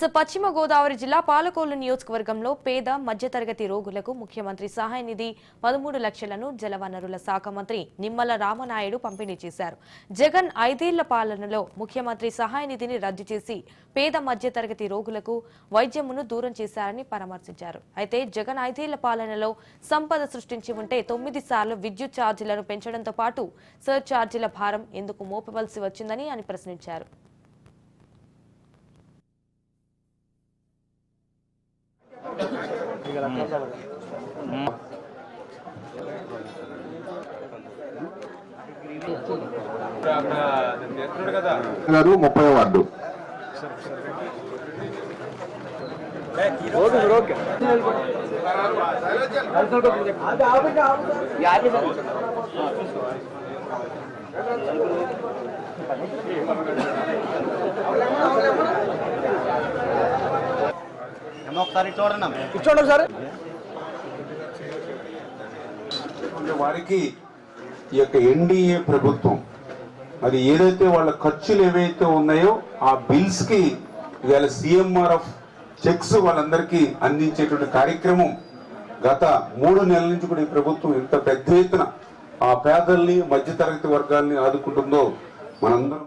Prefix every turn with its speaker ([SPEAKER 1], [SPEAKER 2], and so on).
[SPEAKER 1] So పశ్చిమ గోదావరి జిల్లా పాలకోలు నియోజకవర్గంలో పేద మధ్యతరగతి రోగులకు ముఖ్యమంత్రి సహాయ నిధి పదమూడు లక్షలను జలవనరుల శాఖ మంత్రి నిమ్మల రామనాయుడు పంపిణీ చేశారు. జగన్ ఐదేళ్ళ పాలనలో ముఖ్యమంత్రి సహాయ నిధిని రద్దు చేసి పేద మధ్యతరగతి రోగులకు వైద్యమును దూరం చేశారని పరామర్శించారు. అయితే జగన్ ఐదేళ్ళ పాలనలో సంపద సృష్టించి ఉంటే తొమ్మిది సార్లు విద్యుత్ ఛార్జీలను పెంచడంతో పాటు సర్ ఛార్జీల భారం ఎందుకు మోపవలసి వచ్చిందని అని ప్రశ్నించారు.
[SPEAKER 2] గారు ముప్పై వార్డు.
[SPEAKER 3] ఏమో ఒకసారి చూడండి
[SPEAKER 4] ఒకసారి
[SPEAKER 2] వారికి ఈ యొక్క ఎన్డీఏ ప్రభుత్వం మరి ఏదైతే వాళ్ళ ఖర్చులు ఏవైతే ఉన్నాయో ఆ బిల్స్కి ఇవాళ సిఎంఆర్ఎఫ్ చెక్స్ వాళ్ళందరికీ అందించేటువంటి కార్యక్రమం గత మూడు నెలల నుంచి కూడా ఈ ప్రభుత్వం ఇంత పెద్ద ఎత్తున ఆ పేదల్ని మధ్యతరగతి వర్గాల్ని ఆదుకుంటుందో మనందరం